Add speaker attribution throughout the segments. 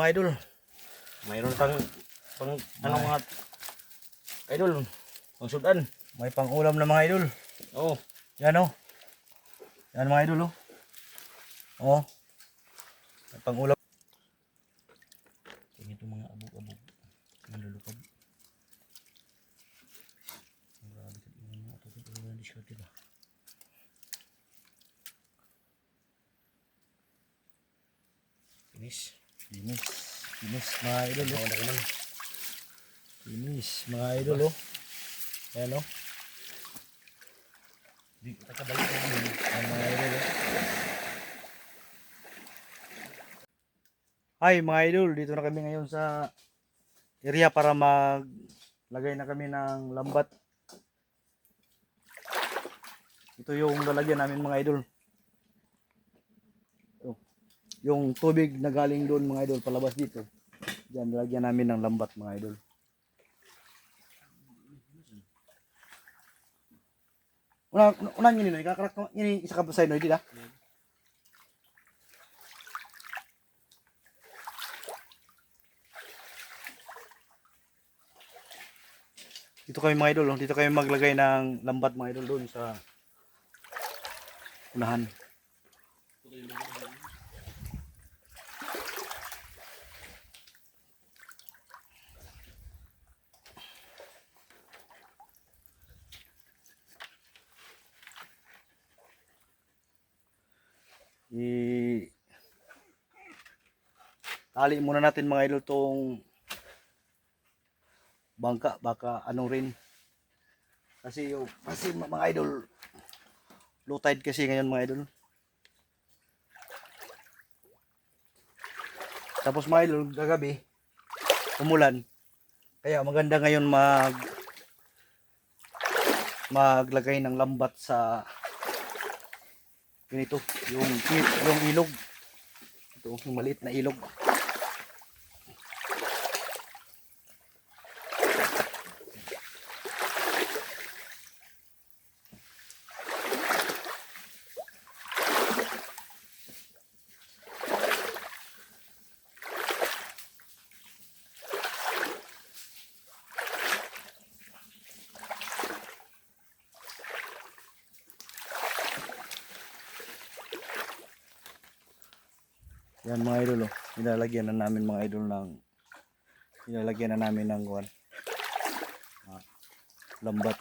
Speaker 1: Mga idol,
Speaker 2: Mayroon pang pang ano mga idol, pang sudan.
Speaker 1: may pang-ulam na mga idol.
Speaker 2: Oh,
Speaker 1: Yan o. Yan mga idol o. Oh. May pang-ulam. Tingnan ito mga abog-abog. Nalulupad. Grabe sa tingin mo. Ito ito ito. Finish. Finish. Finish mga idol o.
Speaker 2: wala ko man.
Speaker 1: Finish mga idol o. Ayan o.
Speaker 2: Di ko takabalik na yun.
Speaker 1: Ang mga idol. oh. Hi mga idol, dito na kami ngayon sa area para maglagay na kami ng lambat. Ito yung lalagyan namin mga idol. Ito. Yung tubig na galing doon mga idol palabas dito. Diyan lalagyan namin ng lambat mga idol. Una, una, nino, ikakarak ko, yun isa ka pa sa ino, hindi na? Dito kami mga idol, dito kami maglagay ng lambat mga idol doon sa unahan. i tali muna natin mga idol tong bangka. Baka anong rin. Kasi yung kasi mga idol low tide kasi ngayon mga idol. Tapos mga idol gagabi umulan. Kaya maganda ngayon mag maglagay ng lambat sa ganito yung yung ilog. Ito yung maliit na ilog Yan mga idol oh. Nilalagyan na namin mga idol ng nilalagyan na namin ng kuwan. Ah, lambat.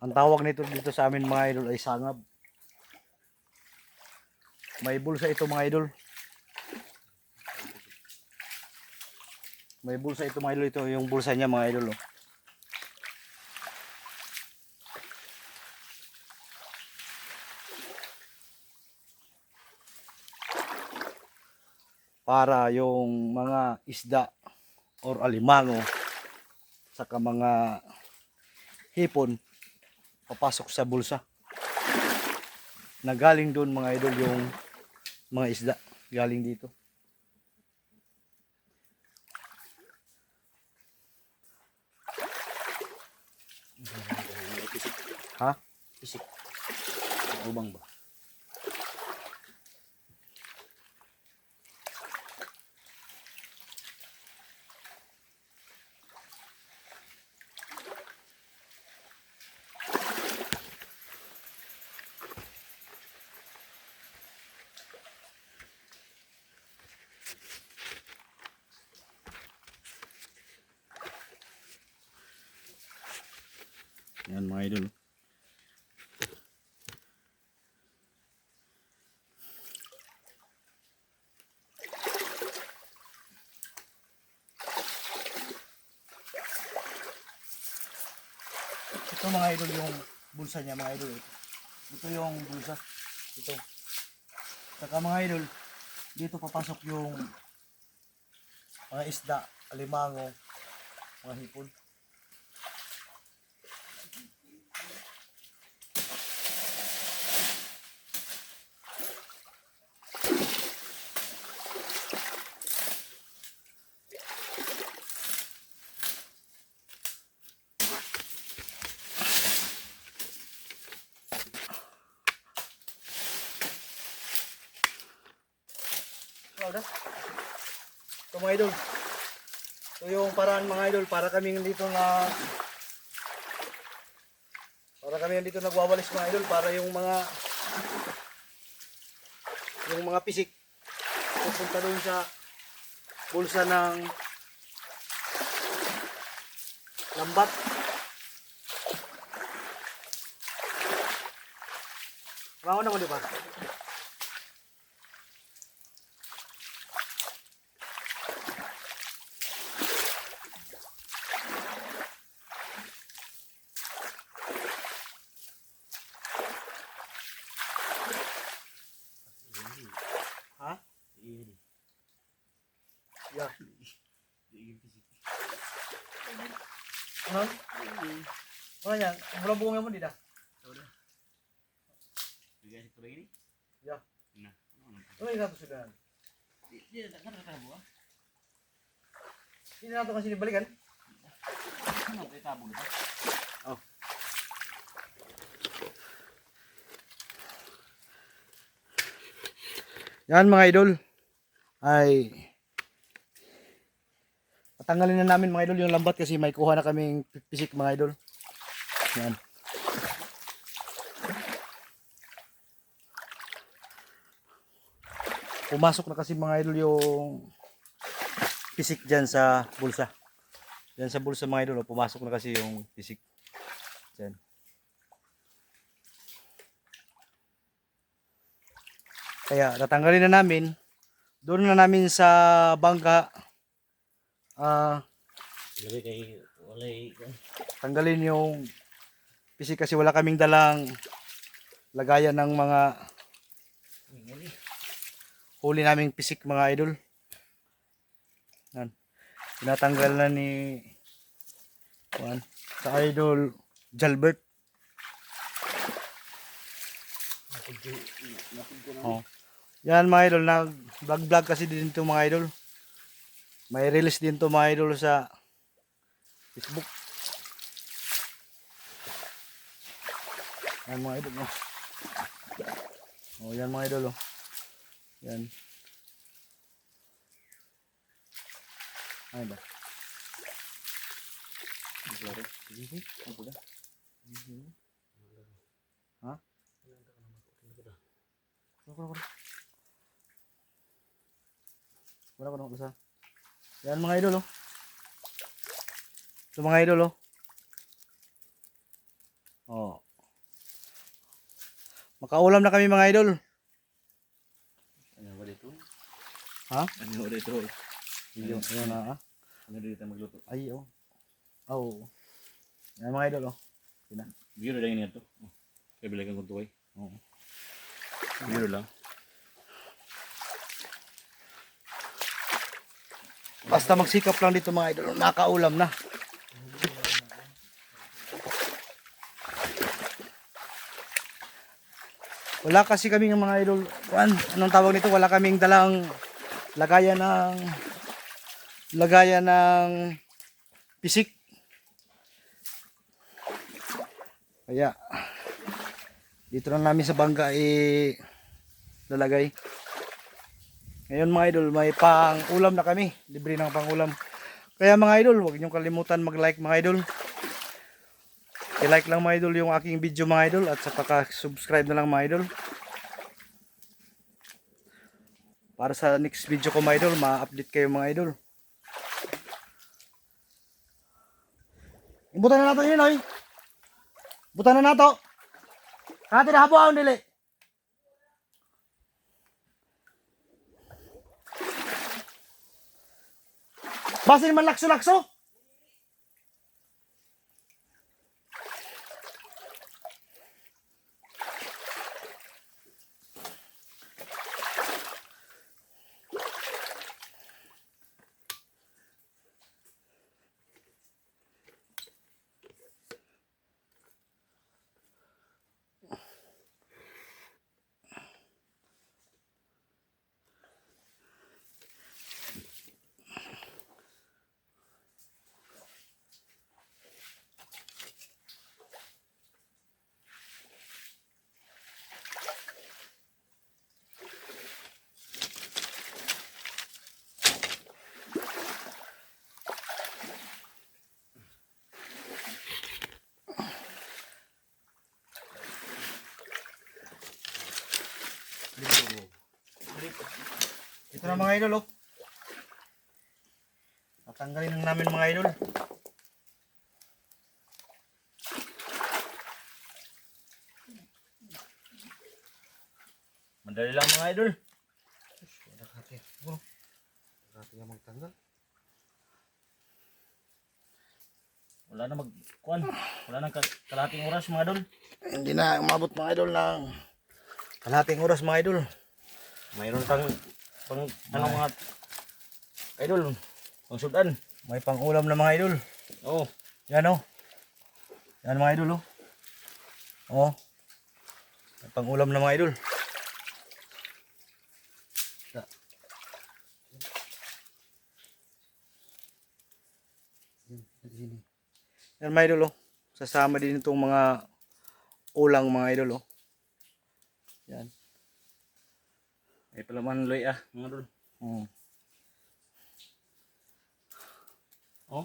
Speaker 1: Ang tawag nito dito sa amin mga idol ay sangab. May bulsa ito mga idol. May bulsa ito mga idol ito yung bulsa niya mga idol oh. Para yung mga isda or alimango saka mga hipon papasok sa bulsa na galing doon mga idol yung mga isda galing dito ha?
Speaker 2: Isip.
Speaker 1: Ubang ba? Yan mga idol. Ito mga idol yung bulsa niya mga idol. Ito, yung bulsa. Ito. Saka mga idol, dito papasok yung mga isda, alimango, mga hipon. Ikaw na. Ito mga idol. Ito yung paraan mga idol para kaming dito na para kami dito nagwawalis mga idol para yung mga yung mga pisik pupunta doon sa bulsa ng lambat. Bangon naman di ba? Ha? Ya. Ano? Ano yan? Mula bunga mo dito.
Speaker 2: Bigay ito lagi ni.
Speaker 1: Ya.
Speaker 2: Nah, ano
Speaker 1: yung nato sudan?
Speaker 2: Di di tak kan kata buah.
Speaker 1: Hindi nato kasi nibalikan.
Speaker 2: Ano kay tabo dito?
Speaker 1: Yan mga idol. Ay Patanggalin na namin mga idol yung lambat kasi may kuha na kaming pisik mga idol. Yan. Pumasok na kasi mga idol yung pisik dyan sa bulsa. Yan sa bulsa mga idol, oh, pumasok na kasi yung pisik. Yan. Kaya tatanggalin na namin. Doon na namin sa bangka ah
Speaker 2: Ilagay kay walay
Speaker 1: tanggalin yung pisik kasi wala kaming dalang lagayan ng mga huli naming pisik mga idol. Yan. Tinatanggal na ni Juan sa idol Jalbert. Oh. Yan mga idol, nag vlog vlog kasi din to mga idol. May release din to mga idol sa Facebook. Yan mga idol. Oh, oh yan mga idol. Oh. Yan. Ano ba?
Speaker 2: Klaro. Sige, apa dah?
Speaker 1: Ha? Wala ko na Wala ko na isa. Yan mga idol oh. Ito mga idol oh. Oh. Makaulam na kami mga idol.
Speaker 2: Ano ba dito?
Speaker 1: Ha?
Speaker 2: Ano ba dito?
Speaker 1: Iyo, iyo na ah.
Speaker 2: Ano dito magluto?
Speaker 1: Ay oh. Oh. Yan mga idol oh.
Speaker 2: Biro lang ini to. Kaya bilagan ko tuway.
Speaker 1: Oo.
Speaker 2: Biro lang.
Speaker 1: Basta magsikap lang dito mga idol, makaulam na. Wala kasi kami ng mga idol, Juan, anong tawag nito? Wala kaming dalang lagayan ng lagayan ng pisik. Kaya dito lang namin sa bangka i lalagay. Ngayon mga idol, may pang ulam na kami. Libre ng pang ulam. Kaya mga idol, huwag niyong kalimutan mag-like mga idol. I-like lang mga idol yung aking video mga idol at sa paka-subscribe na lang mga idol. Para sa next video ko mga idol, ma-update kayo mga idol. Ibutan na nato yun oy. Butan na nato. Kati na habo ang dili. Basin man lakso-lakso. Ito na mga idol oh. Tatanggalin lang namin mga idol.
Speaker 2: Madali lang mga idol.
Speaker 1: Wala kati. Siguro. Kati nga magtanggal.
Speaker 2: Wala na mag... Kuan. Wala ka- kalahating oras mga idol.
Speaker 1: Hindi na umabot mga idol ng kalahating oras mga idol.
Speaker 2: Mayroon kang pang ano mga idol. Pang sudan.
Speaker 1: May pang-ulam na mga idol.
Speaker 2: Oo.
Speaker 1: Yan oh. Yan mga idol oh. Oh. May pang-ulam na mga idol. Yan mga idol oh. Sasama din itong mga ulang mga idol oh. Yan.
Speaker 2: Ay palaman loy ah mga idol.
Speaker 1: Hmm.
Speaker 2: Oh.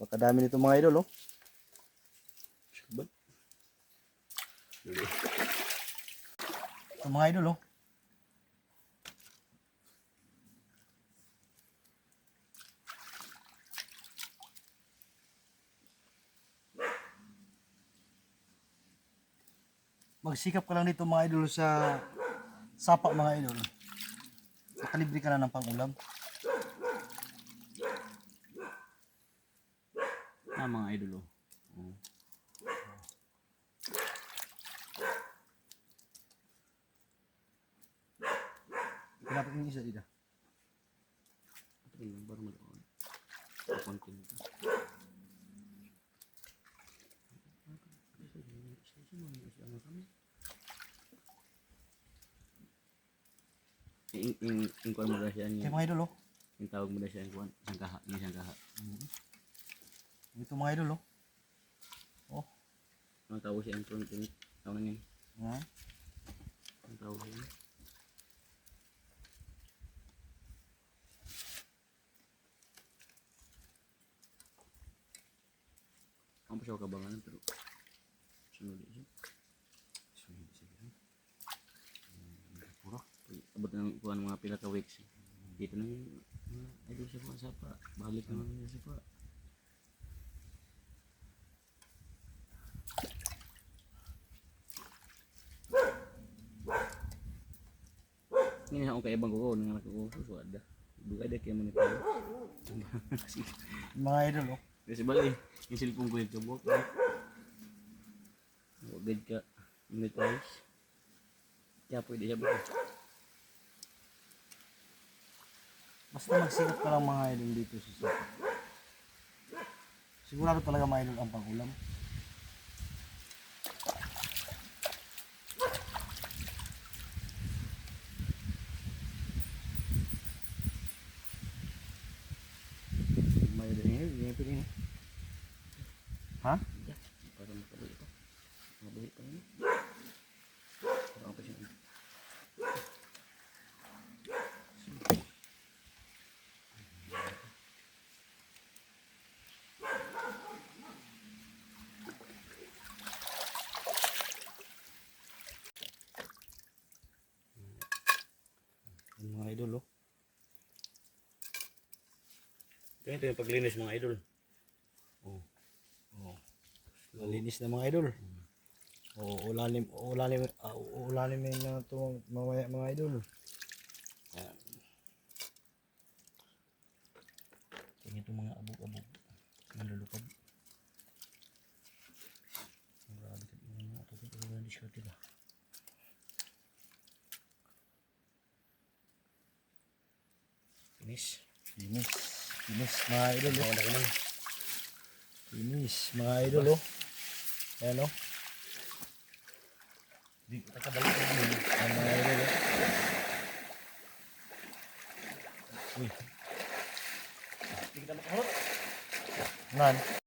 Speaker 1: Pagkadami nito mga idol oh.
Speaker 2: Sabat.
Speaker 1: Ito mga idol oh. Magsikap ka lang dito mga idol sa sapa mga idol. Nakalibre ka na ng pangulam.
Speaker 2: Ah mga idol oh. Oo.
Speaker 1: Pinapit yung isa dito.
Speaker 2: Ito yung mag-on. Ito. Ing ing ing kuan mo na siya
Speaker 1: Okay
Speaker 2: niya.
Speaker 1: mga idol oh.
Speaker 2: Yung tawag mo na siya yung kuan, isang kaha, yung isang kaha.
Speaker 1: Ito mga idol oh. Oh.
Speaker 2: Ang tawag siya yung kuan, yung tawag na yun.
Speaker 1: Ha?
Speaker 2: Ang tawag siya. Ang pa siya kabangan pero Sunod siya. Puro. Abot na ng kuhan mga pila ka weeks. Dito na yung mga idol sa pa. Balik naman niya sa pa. Ini ako kay ibang ko nang anak ko suwada. Duga ada kaya manito.
Speaker 1: Mga idol oh.
Speaker 2: Kasi bali, yung cellphone ko nito bok. Wagad ka monetize. Kaya pwede siya bok.
Speaker 1: Basta magsikap ka lang mga idol dito sa sapa. Sigurado talaga mga idol ang pangulam. May idol ini, ini pwede ini. Ha?
Speaker 2: Para makabuhi pa. Makabuhi pa yun. Para pa siya.
Speaker 1: Yan mga idol oh.
Speaker 2: Ito yung paglinis mga idol.
Speaker 1: Oh. Malinis na mga idol. Oh, ulalim, ulalim, uh, ulalim na ito mamaya mga idol. Yan. Tingnan itong mga abog-abog. Nalulupad. Grabe ka mga mga ito. Ito na diskarte ba? Finish. Finish. Finish mga idol. Oh. Finish mga idol oh. Ayan oh.
Speaker 2: Di ko takabalik na yun.
Speaker 1: Ayan mga idol oh.
Speaker 2: Uy. Hindi kita makahulot.
Speaker 1: Nan.